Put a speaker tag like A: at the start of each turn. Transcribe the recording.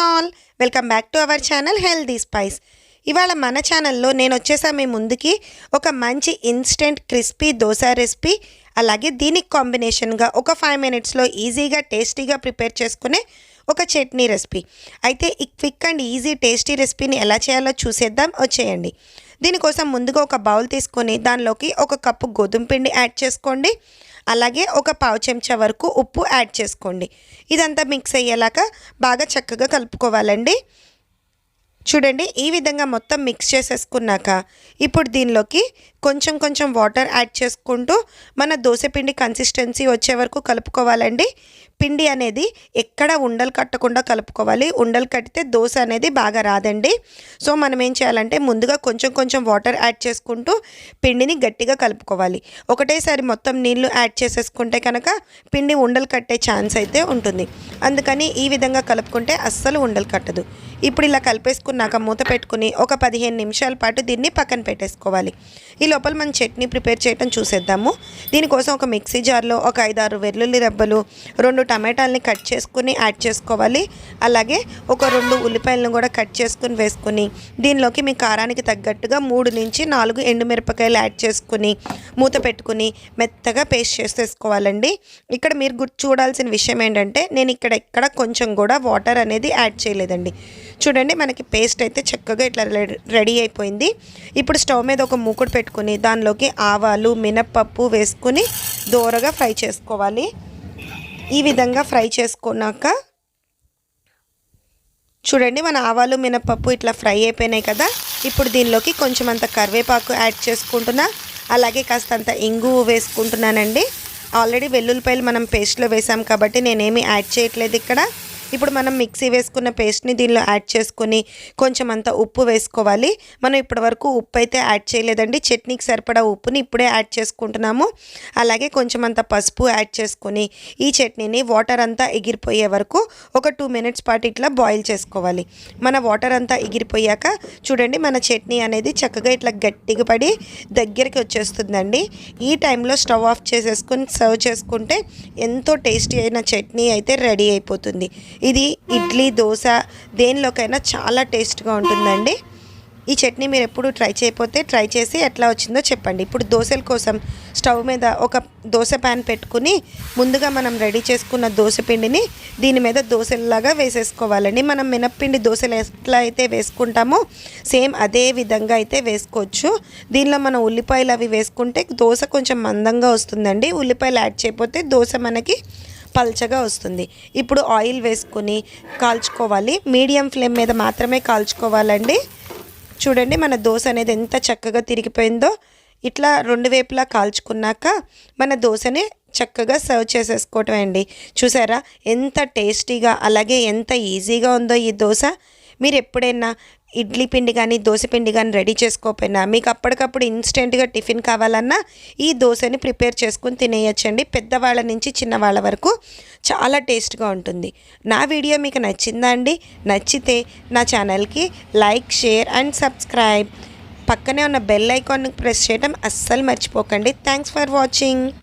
A: All. Welcome back to our channel healthy spice. ఇవాళ మన ఛానల్లో నేను వచ్చేసా మీ ముందుకి ఒక మంచి ఇన్స్టెంట్ క్రిస్పీ దోశ రెసిపీ అలాగే దీనికి కాంబినేషన్గా ఒక ఫైవ్ మినిట్స్లో ఈజీగా టేస్టీగా ప్రిపేర్ చేసుకునే ఒక చట్నీ రెసిపీ. అయితే ఈ క్విక్ అండ్ ఈజీ టేస్టీ రెసిపీని ఎలా చేయాలో చూసేద్దాం వచ్చేయండి. దీనికోసం ముందుగా ఒక బౌల్ తీసుకొని దానిలోకి ఒక కప్పు గోధుమ పిండి యాడ్ చేసుకోండి. అలాగే ఒక పావు చెంచా వరకు ఉప్పు యాడ్ చేసుకోండి. ఇదంతా మిక్స్ అయ్యేలాగా బాగా చక్కగా కలుపుకోవాలండి. చూడండి ఈ విధంగా మొత్తం మిక్స్ చేసేసుకున్నాక ఇప్పుడు దీనిలోకి కొంచెం కొంచెం వాటర్ యాడ్ చేసుకుంటూ మన దోశపిండి కన్సిస్టెన్సీ వచ్చే వరకు కలుపుకోవాలండి. పిండి అనేది ఎక్కడ ఉండలు కట్టకుండా కలుపుకోవాలి. ఉండలు కట్టితే దోశ అనేది బాగా రాదండి. సో మనం ఏం చేయాలంటే ముందుగా కొంచెం కొంచెం వాటర్ యాడ్ చేసుకుంటూ పిండిని గట్టిగా కలుపుకోవాలి. ఒకటేసారి మొత్తం నీళ్ళు యాడ్ చేసేసుకుంటే కనుక పిండి ఉండలు కట్టే ఛాన్స్ అయితే ఉంటుంది. అందుకని ఈ విధంగా కలుపుకుంటే అస్సలు ఉండలు కట్టదు. ఇప్పుడు ఇలా కలిపేసుకున్నాక మూత పెట్టుకుని ఒక పదిహేను నిమిషాల పాటు దీన్ని పక్కన పెట్టేసుకోవాలి. ఈ లోపల మనం చట్నీ ప్రిపేర్ చేయడం చూసేద్దాము. దీనికోసం ఒక మిక్సీ జార్లో ఒక ఐదారు వెల్లుల్లి రెబ్బలు రెండు టమాటాలని కట్ చేసుకుని యాడ్ చేసుకోవాలి. అలాగే ఒక రెండు ఉల్లిపాయలను కూడా కట్ చేసుకుని వేసుకుని దీనిలోకి మీ కారానికి తగ్గట్టుగా మూడు నుంచి నాలుగు ఎండుమిరపకాయలు యాడ్ చేసుకుని మూత పెట్టుకుని మెత్తగా పేస్ట్ చేసేసుకోవాలండి. ఇక్కడ మీరు గుర్తు చూడాల్సిన విషయం ఏంటంటే నేను ఇక్కడ ఎక్కడ కొంచెం కూడా వాటర్ అనేది యాడ్ చేయలేదండి. చూడండి మనకి పేస్ట్ అయితే చక్కగా ఇట్లా రెడీ అయిపోయింది. ఇప్పుడు స్టవ్ మీద ఒక మూకుడు పెట్టుకుని దానిలోకి ఆవాలు మినప్పప్పు వేసుకుని దోరగా ఫ్రై చేసుకోవాలి. ఈ విధంగా ఫ్రై చేసుకున్నాక చూడండి మన ఆవాలు మినపప్పు ఇట్లా ఫ్రై అయిపోయినాయి కదా. ఇప్పుడు దీనిలోకి కొంచెం అంత కరివేపాకు యాడ్ చేసుకుంటున్నా. అలాగే కాస్తంత ఇంగు వేసుకుంటున్నానండి. ఆల్రెడీ వెల్లుల్లిపాయలు మనం పేస్ట్లో వేసాం కాబట్టి నేనేమి యాడ్ చేయట్లేదు ఇక్కడ. ఇప్పుడు మనం మిక్సీ వేసుకున్న పేస్ట్ని దీనిలో యాడ్ చేసుకొని కొంచెం అంత ఉప్పు వేసుకోవాలి. మనం ఇప్పటివరకు ఉప్పు అయితే యాడ్ చేయలేదండి. చట్నీకి సరిపడా ఉప్పుని ఇప్పుడే యాడ్ చేసుకుంటున్నాము. అలాగే కొంచెం అంత పసుపు యాడ్ చేసుకొని ఈ చట్నీని వాటర్ అంతా ఎగిరిపోయే వరకు ఒక టూ మినిట్స్ పాటు ఇట్లా బాయిల్ చేసుకోవాలి. మన వాటర్ అంతా ఎగిరిపోయాక చూడండి మన చట్నీ అనేది చక్కగా ఇట్లా గట్టిగా పడి దగ్గరికి వచ్చేస్తుందండి. ఈ టైంలో స్టవ్ ఆఫ్ చేసేసుకొని సర్వ్ చేసుకుంటే ఎంతో టేస్టీ అయిన చట్నీ అయితే రెడీ అయిపోతుంది. ఇది ఇడ్లీ దోశ దేనిలోకైనా చాలా టేస్ట్గా ఉంటుందండి. ఈ చట్నీ మీరు ఎప్పుడు ట్రై చేయకపోతే ట్రై చేసి ఎట్లా వచ్చిందో చెప్పండి. ఇప్పుడు దోశల కోసం స్టవ్ మీద ఒక దోశ ప్యాన్ పెట్టుకుని ముందుగా మనం రెడీ చేసుకున్న దోశ పిండిని దీని మీద దోశలాగా వేసేసుకోవాలండి. మనం మినప్పిండి దోశలు ఎట్లా అయితే వేసుకుంటామో సేమ్ అదే విధంగా అయితే వేసుకోవచ్చు. దీనిలో మనం ఉల్లిపాయలు అవి వేసుకుంటే దోశ కొంచెం మందంగా వస్తుందండి. ఉల్లిపాయలు యాడ్ చేయకపోతే దోశ మనకి పల్చగా వస్తుంది. ఇప్పుడు ఆయిల్ వేసుకొని కాల్చుకోవాలి. మీడియం ఫ్లేమ్ మీద మాత్రమే కాల్చుకోవాలండి. చూడండి మన దోశ అనేది ఎంత చక్కగా తిరిగిపోయిందో. ఇట్లా రెండు వైపులా కాల్చుకున్నాక మన దోశని చక్కగా సర్వ్ చేసేసుకోవటం అండి. చూసారా? ఎంత టేస్టీగా అలాగే ఎంత ఈజీగా ఉందో ఈ దోశ. మీరు ఎప్పుడైనా ఇడ్లీ పిండి కానీ దోశ పిండి కానీ రెడీ చేసుకోకపోయినా మీకు అప్పటికప్పుడు ఇన్స్టెంట్గా టిఫిన్ కావాలన్నా ఈ దోశని ప్రిపేర్ చేసుకుని తినేయచ్చండి. పెద్దవాళ్ళ నుంచి చిన్నవాళ్ళ వరకు చాలా టేస్ట్గా ఉంటుంది. నా వీడియో మీకు నచ్చిందా అండి? నచ్చితే నా ఛానల్కి లైక్ షేర్ అండ్ సబ్స్క్రైబ్. పక్కనే ఉన్న బెల్ ఐకాన్ ప్రెస్ చేయడం అస్సలు మర్చిపోకండి. Thanks for watching.